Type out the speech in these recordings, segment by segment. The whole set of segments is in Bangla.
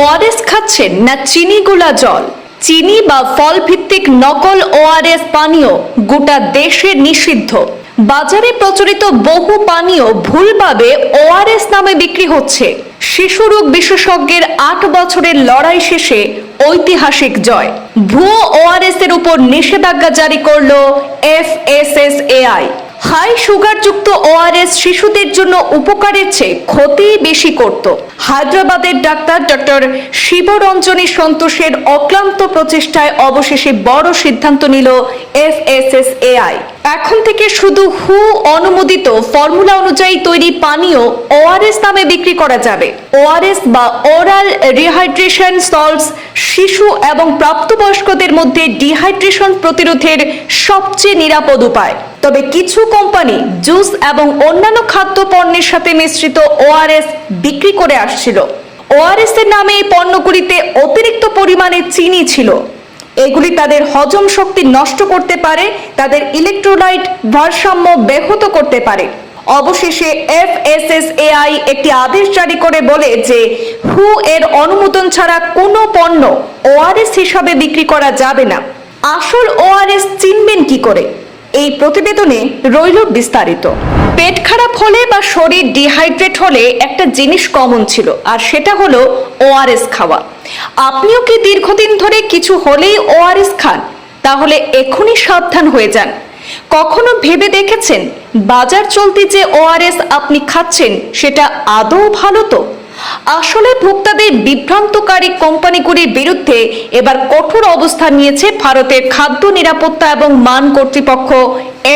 ওআরএস খাচ্ছেন না চিনি গোলা জল? চিনি বা ফল ভিত্তিক নকল ওআরএস পানীয় গোটা দেশে নিষিদ্ধ। বাজারে প্রচলিত বহু পানীয় ভুলভাবে ওআরএস নামে বিক্রি হচ্ছে। শিশু রোগ বিশেষজ্ঞের আট বছরের লড়াই শেষে ঐতিহাসিক জয়। ভুয়ো ওআরএস এর উপর নিষেধাজ্ঞা জারি করল এফএসএসএআই হাই সুগারযুক্ত ওআরএস শিশুদের জন্য উপকারের চেয়ে ক্ষতি বেশি করত। হায়দ্রাবাদের ডাক্তার ডক্টর শিবরঞ্জনী সন্তোষের অক্লান্ত প্রচেষ্টায় অবশেষে বড় সিদ্ধান্ত নিল এফএসএসএআই। এখন থেকে শুধু হু অনুমোদিত ফর্মুলা অনুযায়ী তৈরি পানীয় ওআরএস নামে বিক্রি করা যাবে। ওআরএস বা ওরাল রিহাইড্রেশন সল্টস শিশু এবং প্রাপ্তবয়স্কদের মধ্যে ডিহাইড্রেশন প্রতিরোধের সবচেয়ে নিরাপদ উপায়। তবে কিছু কোম্পানি জুস এবং অন্যান্য খাদ্য পণ্যের সাথে মিশ্রিত ওআরএস বিক্রি করে আসছিল। ওআরএস এর নামে এই পণ্যগুলিতে অতিরিক্ত পরিমাণে চিনি ছিল। এগুলি তাদের হজম শক্তি নষ্ট করতে পারে, তাদের ইলেকট্রোলাইট ভারসাম্য ব্যাহত করতে পারে। অবশেষে এফএসএসএআই একটি আদেশ জারি করে বলে যে হু এর অনুমোদন ছাড়া কোনো পণ্য ওআরএস হিসাবে বিক্রি করা যাবে না। আসল ওআরএস চিনবেন কি করে? এই প্রতিবেদনে রইল বিস্তারিত। পেট খারাপ হলে বা শরীর ডিহাইড্রেট হলে একটা জিনিস কমন ছিল, আর সেটা হলো ওআরএস খাওয়া। আপনিও কি দীর্ঘদিন ধরে কিছু হলেই ওআরএস খান? তাহলে এখনই সাবধান হয়ে যান। কখনো ভেবে দেখেছেন বাজার চলতি যে ওআরএস আপনি খাচ্ছেন, সেটা আদৌ ভালো তো? আসলে ভোক্তাদের বিভ্রান্তকারী কোম্পানিগুলির বিরুদ্ধে এবার কঠোর অবস্থান নিয়েছে ভারতের খাদ্য নিরাপত্তা এবং মান কর্তৃপক্ষ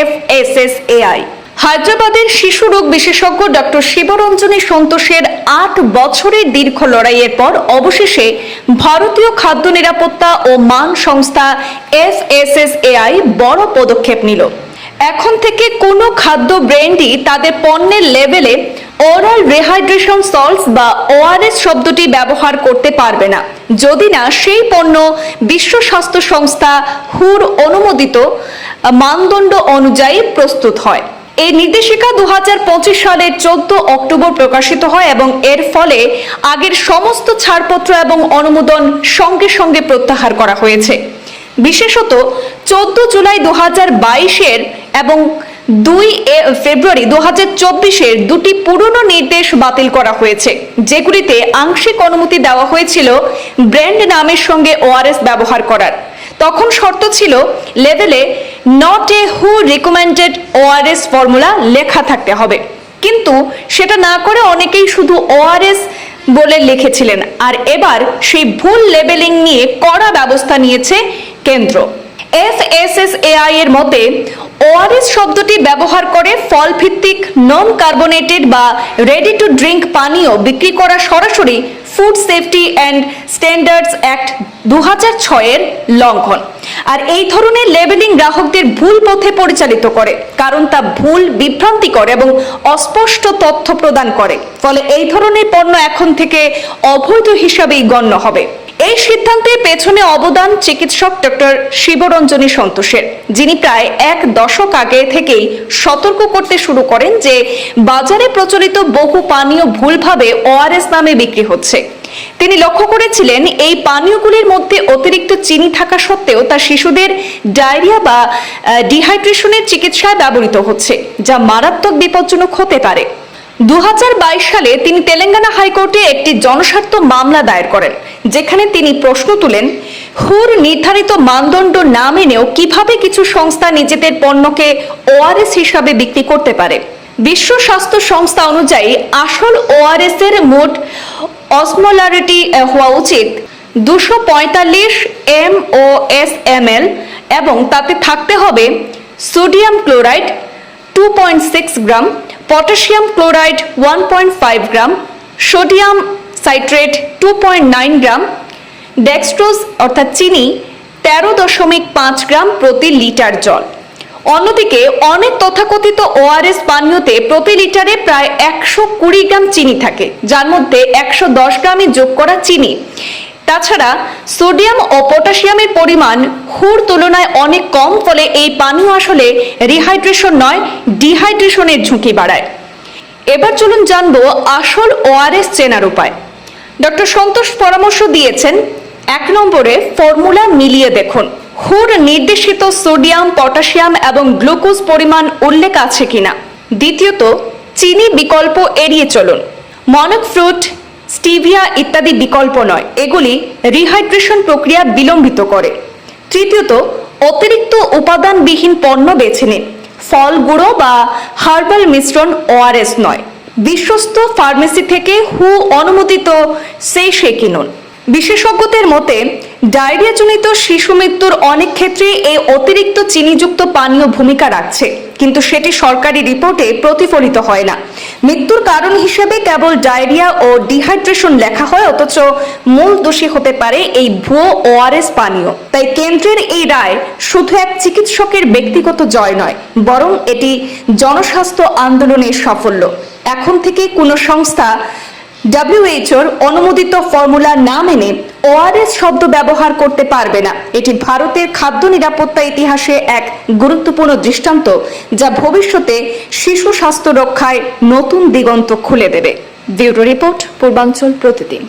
এফএসএসএআই। হায়দ্রাবাদের শিশু রোগ বিশেষজ্ঞ ডক্টর শিবরঞ্জনী সন্তোষের আট বছরের দীর্ঘ লড়াইয়ের পর অবশেষে ভারতীয় খাদ্য নিরাপত্তা ও মান সংস্থা এফএসএসএআই বড় পদক্ষেপ নিল। এখন থেকে কোনো খাদ্য ব্র্যান্ডই তাদের পণ্যের লেভেলে ওরাল রিহাইড্রেশন সল্টস বা ওআরএস শব্দটি ব্যবহার করতে পারবে না। যদি না, সেই পণ্য বিশ্ব স্বাস্থ্য সংস্থা হুর অনুমোদিত মানদণ্ড অনুযায়ী প্রস্তুত হয়। এই নির্দেশিকা দু হাজার পঁচিশ সালের চোদ্দ অক্টোবর প্রকাশিত হয় এবং এর ফলে আগের সমস্ত ছাড়পত্র এবং অনুমোদন সঙ্গে সঙ্গে প্রত্যাহার করা হয়েছে। বিশেষত চোদ্দ জুলাই দু হাজার বাইশের এবং দুই এ- ফেব্রুয়ারি দু হাজার চব্বিশের দুটি পুরনো নির্দেশ বাতিল করা হয়েছে, যেগুলিতে আংশিক অনুমতি দেওয়া হয়েছিল ব্র্যান্ড নামের সঙ্গে ওআরএস ব্যবহার করার। তখন শর্ত ছিল লেভেলে নট এ হু রিকমেন্ডেড ওআরএস ফর্মুলা লেখা থাকতে হবে। কিন্তু সেটা না করে অনেকেই শুধু ওআরএস বলে লিখেছিলেন, আর এবার সেই ভুল লেবেলিং নিয়ে কড়া ব্যবস্থা নিয়েছে কেন্দ্র। এফএসএসএআই এর মতে ওআরএস শব্দটি ব্যবহার করে ফল ভিত্তিক নন কার্বনেটেড বা রেডি টু ড্রিঙ্ক পানীয় বিক্রি করা সরাসরি food safety and standards act দু হাজার ছয়ের লঙ্ঘন। আর এই ধরনের লেবেলিং গ্রাহকদের ভুল পথে পরিচালিত করে, কারণ তা ভুল বিভ্রান্তিকর এবং অস্পষ্ট তথ্য প্রদান করে। ফলে এই ধরনের পণ্য এখন থেকে অবৈধ হিসাবেই গণ্য হবে। এই সিদ্ধান্তের পেছনে অবদান চিকিৎসক ডক্টর শিবরঞ্জনী সন্তোষের, যিনি প্রায় এক দশক আগে থেকেই সতর্ক করতে শুরু করেন যে বাজারে প্রচলিত বহু পানীয় ভুলভাবে ওআরএস নামে বিক্রি হচ্ছে। তিনি লক্ষ্য করেছিলেন এই পানীয়গুলির মধ্যে অতিরিক্ত চিনি থাকা সত্ত্বেও তা শিশুদের ডায়রিয়া বা ডিহাইড্রেশনের চিকিৎসায় ব্যবহৃত হচ্ছে, যা মারাত্মক বিপজ্জনক হতে পারে। দু হাজার বাইশ সালে তিনি তেলেঙ্গানা হাইকোর্টে একটি জনস্বার্থ মামলা দায়ের করেন, যেখানে তিনি প্রশ্ন তুলেন, হুর নির্ধারিত মানদণ্ড না মেনেও কীভাবে কিছু সংস্থা নিজেদের পণ্যকে ওআরএস হিসাবে বিক্রি করতে পারে? বিশ্ব স্বাস্থ্য সংস্থা অনুযায়ী আসল ওআরএস এর মোট অসমোলারিটি হওয়া উচিত দুশো পঁয়তাল্লিশ M O S M L এবং তাতে থাকতে হবে sodium chloride two point six gram potassium chloride one point five gram, sodium citrate two point nine gram, dextrose অর্থাৎ চিনি তেরো দশমিক পাঁচ গ্রাম প্রতি লিটার জল। অন্যদিকে অনেক তথাকথিত ওআরএস পানীয়তে প্রতি লিটারে প্রায় একশো কুড়ি গ্রাম চিনি থাকে, যার মধ্যে একশো দশ গ্রামই যোগ করা চিনি। তাছাড়া সোডিয়াম ও পটাশিয়ামের পরিমাণ হুর তুলনায় অনেক কম, ফলে এই পানীয় আসলে রিহাইড্রেশন নয়, ডিহাইড্রেশনের ঝুঁকি বাড়ায়। এবার চলুন জানব আসল ওআরএস চেনার উপায়। ডক্টর সন্তোষ পরামর্শ দিয়েছেন, এক নম্বরে ফর্মুলা মিলিয়ে দেখুন। হুর নির্দেশিত সোডিয়াম, পটাশিয়াম এবং গ্লুকোজ পরিমাণ উল্লেখ আছে কিনা। দ্বিতীয়ত, চিনি বিকল্প এড়িয়ে চলুন। মনক ফ্রুট স্টিভিয়া ইত্যাদি বিকল্প নয়। এগুলি রিহাইড্রেশন প্রক্রিয়া বিলম্বিত করে। তৃতীয়ত, অতিরিক্ত উপাদানবিহীন পণ্য বেছে নিন। ফল গুঁড়ো বা হার্বাল মিশ্রণ ওআরএস নয়। বিশ্বস্ত ফার্মেসি থেকে হু অনুমোদিত সেই সে কিনুন। বিশেষজ্ঞদের মতে, ডায়রিয়াজনিত শিশু মৃত্যুর অনেক ক্ষেত্রে এই অতিরিক্ত চিনিযুক্ত পানীয় ভূমিকা রাখছে। কিন্তু সেটি সরকারি রিপোর্টে প্রতিফলিত হয় না। মৃত্যুর কারণ হিসেবে কেবল ডায়রিয়া ও ডিহাইড্রেশন লেখা হয়, অথচ মূল দোষী হতে পারে এই ভুয়ো ওআরএস পানীয়। তাই কেন্দ্রের এই রায় শুধু এক চিকিৎসকের ব্যক্তিগত জয় নয়, বরং এটি জনস্বাস্থ্য আন্দোলনের সাফল্য। এখন থেকে কোনো সংস্থা ডাব্লিউএইচওর অনুমোদিত ফর্মুলা না মেনে ওআরএস শব্দ ব্যবহার করতে পারবে না। এটি ভারতের খাদ্য নিরাপত্তা ইতিহাসে এক গুরুত্বপূর্ণ দৃষ্টান্ত যা ভবিষ্যতে শিশু স্বাস্থ্য রক্ষায় নতুন দিগন্ত খুলে দেবে। ব্যুরো রিপোর্ট, পূর্বাঞ্চল প্রতিদিন।